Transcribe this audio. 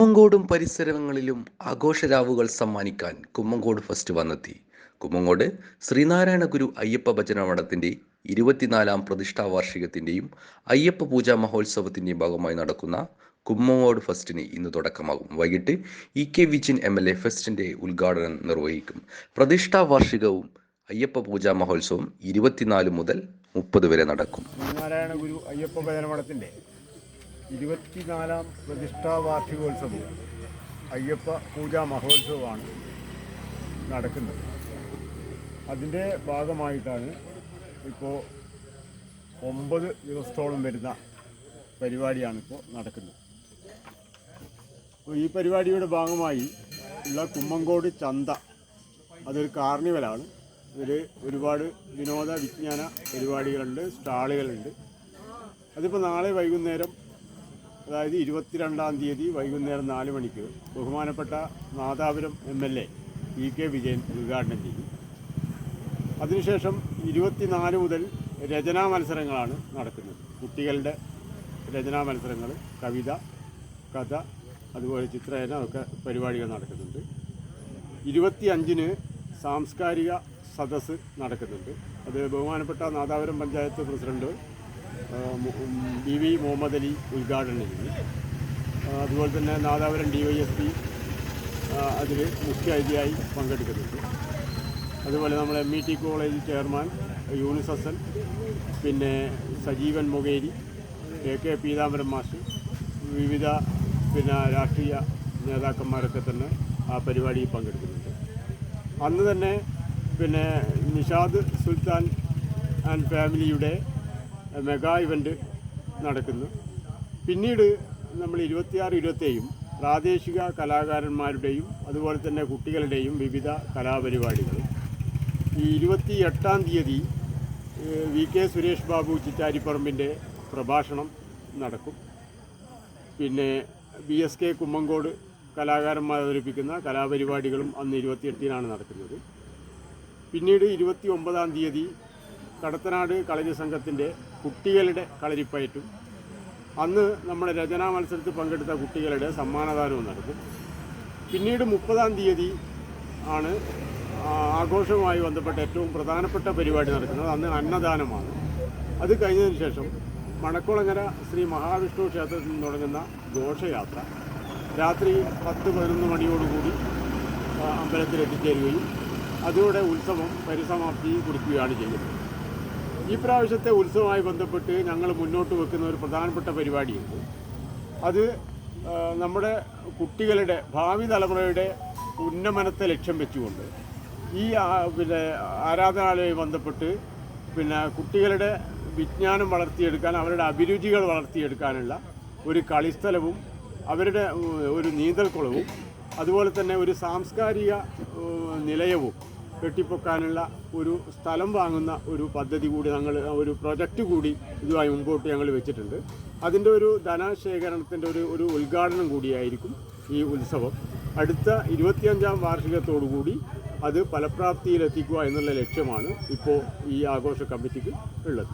കുമ്മങ്കോടും പരിസരങ്ങളിലും ആഘോഷരാവുകൾ സമ്മാനിക്കാൻ കുമ്മങ്കോട് ഫസ്റ്റ് വന്നെത്തി. കുമ്മങ്കോട് ശ്രീനാരായണ ഗുരു അയ്യപ്പ ഭജന മഠത്തിന്റെ ഇരുപത്തിനാലാം പ്രതിഷ്ഠാ വാർഷികത്തിന്റെയും അയ്യപ്പ പൂജാ മഹോത്സവത്തിന്റെയും ഭാഗമായി നടക്കുന്ന കുമ്മങ്കോട് ഫസ്റ്റിന് ഇന്ന് തുടക്കമാകും. വൈകിട്ട് E K Vijin M L A ഫെസ്റ്റിന്റെ ഉദ്ഘാടനം നിർവഹിക്കും. പ്രതിഷ്ഠാ വാർഷികവും അയ്യപ്പ പൂജാ മഹോത്സവം ഇരുപത്തിനാല് മുതൽ മുപ്പത് വരെ നടക്കും. ശ്രീനാരായണ ഗുരു അയ്യപ്പ ഭജനമഠത്തിന്റെ ഇരുപത്തിനാലാം പ്രതിഷ്ഠാ വാർഷികോത്സവവും അയ്യപ്പ പൂജാ മഹോത്സവമാണ് നടക്കുന്നത്. അതിന്റെ ഭാഗമായിട്ടാണ് ഇപ്പോൾ ഒമ്പത് ദിവസത്തോളം വരുന്ന പരിപാടിയാണിപ്പോൾ നടക്കുന്നത്. അപ്പോൾ ഈ പരിപാടിയുടെ ഭാഗമായി ഉള്ള കുമ്മങ്കോട് ചന്ത അതൊരു കാർണിവലാണ്. ഇതിൽ ഒരുപാട് വിനോദ വിജ്ഞാന പരിപാടികളുണ്ട് സ്റ്റാളുകളുണ്ട്. അതിപ്പോൾ നാളെ വൈകുന്നേരം അതായത് ഇരുപത്തിരണ്ടാം തീയതി വൈകുന്നേരം നാല് മണിക്ക് ബഹുമാനപ്പെട്ട Nadapuram M L A E K Vijayan ഉദ്ഘാടനം ചെയ്യും അതിനുശേഷം ഇരുപത്തിനാല് മുതൽ രചനാ മത്സരങ്ങളാണ് നടക്കുന്നത്. കുട്ടികളുടെ രചനാ മത്സരങ്ങൾ കവിത കഥ അതുപോലെ ചിത്രരചന ഒക്കെ പരിപാടികൾ നടക്കുന്നുണ്ട്. ഇരുപത്തി അഞ്ചിന് സാംസ്കാരിക സദസ്സ് നടക്കുന്നുണ്ട്. അത് ബഹുമാനപ്പെട്ട Nadapuram panchayat president B V Muhammad Ali ഉദ്ഘാടനം ചെയ്തു. അതുപോലെ തന്നെ Nadapuram D Y S P അതിൽ മുഖ്യ അതിഥിയായി പങ്കെടുക്കുന്നുണ്ട്. അതുപോലെ നമ്മൾ M E T college chairman Younis Hassan പിന്നെ Sajeevan Mokeri K K Peethambaram master വിവിധ പിന്നെ രാഷ്ട്രീയ നേതാക്കന്മാരൊക്കെ തന്നെ ആ പരിപാടിയിൽ പങ്കെടുക്കുന്നുണ്ട്. അന്ന് തന്നെ പിന്നെ നിഷാദ് സുൽത്താൻ ആൻഡ് ഫാമിലിയുടെ മെഗാ ഇവന്റ് നടക്കുന്നു. പിന്നീട് നമ്മൾ ഇരുപത്തിയാറ് ഇരുപത്തേഴും പ്രാദേശിക കലാകാരന്മാരുടെയും അതുപോലെ തന്നെ കുട്ടികളുടെയും വിവിധ കലാപരിപാടികൾ. ഈ ഇരുപത്തി എട്ടാം തീയതി വി കെ സുരേഷ് ബാബു ചിറ്റാരിപ്പറമ്പിന്റെ പ്രഭാഷണം നടക്കും. പിന്നെ ബി എസ് കെ കുമ്മങ്കോട് കലാകാരന്മാർ അവതരിപ്പിക്കുന്ന കലാപരിപാടികളും അന്ന് ഇരുപത്തിയെട്ടിനാണ് നടക്കുന്നത്. പിന്നീട് ഇരുപത്തി ഒമ്പതാം തീയതി കടത്തനാട് കളരി സംഘത്തിന്റെ കുട്ടികളുടെ കളരിപ്പയറ്റും അന്ന് നമ്മുടെ രചനാ മത്സരത്തിൽ പങ്കെടുത്ത കുട്ടികളുടെ സമ്മാനദാനവും നടക്കും. പിന്നീട് മുപ്പതാം തീയതി ആണ് ആഘോഷവുമായി ബന്ധപ്പെട്ട ഏറ്റവും പ്രധാനപ്പെട്ട പരിപാടി നടക്കുന്നത്. അന്ന് അന്നദാനമാണ്. അത് കഴിഞ്ഞതിന് ശേഷം മണക്കുളങ്ങര ശ്രീ മഹാവിഷ്ണു ക്ഷേത്രത്തിൽ നിന്ന് തുടങ്ങുന്ന ഘോഷയാത്ര രാത്രി പത്ത് പതിനൊന്ന് മണിയോടുകൂടി അമ്പലത്തിൽ എത്തിച്ചേരുകയും അതോടെ ഉത്സവം പരിസമാപ്തി കുറിക്കുകയാണ് ചെയ്യുന്നത്. ഈ പ്രാവശ്യത്തെ ഉത്സവമായി ബന്ധപ്പെട്ട് ഞങ്ങൾ മുന്നോട്ട് വെക്കുന്ന ഒരു പ്രധാനപ്പെട്ട പരിപാടിയുണ്ട്. അത് നമ്മുടെ കുട്ടികളുടെ ഭാവി തലമുറയുടെ ഉന്നമനത്തെ ലക്ഷ്യം വെച്ചുകൊണ്ട് ഈ പിന്നെ ആരാധനാലയവുമായി ബന്ധപ്പെട്ട് പിന്നെ കുട്ടികളുടെ വിജ്ഞാനം വളർത്തിയെടുക്കാൻ അവരുടെ അഭിരുചികൾ വളർത്തിയെടുക്കാനുള്ള ഒരു കളിസ്ഥലവും അവരുടെ ഒരു നീന്തൽക്കുളവും അതുപോലെ തന്നെ ഒരു സാംസ്കാരിക നിലയവും കെട്ടിപ്പൊക്കാനുള്ള ഒരു സ്ഥലം വാങ്ങുന്ന ഒരു പദ്ധതി കൂടി ഞങ്ങൾ ഒരു പ്രൊജക്റ്റ് കൂടി ഇതുമായി മുമ്പോട്ട് ഞങ്ങൾ വെച്ചിട്ടുണ്ട്. അതിന്റെ ഒരു ധനശേഖരണത്തിന്റെ ഒരു ഒരു ഉദ്ഘാടനം കൂടിയായിരിക്കും ഈ ഉത്സവം. അടുത്ത ഇരുപത്തിയഞ്ചാം വാർഷികത്തോടുകൂടി അത് ഫലപ്രാപ്തിയിലെത്തിക്കുക എന്നുള്ള ലക്ഷ്യമാണ് ഇപ്പോൾ ഈ ആഘോഷ കമ്മിറ്റിക്ക് ഉള്ളത്.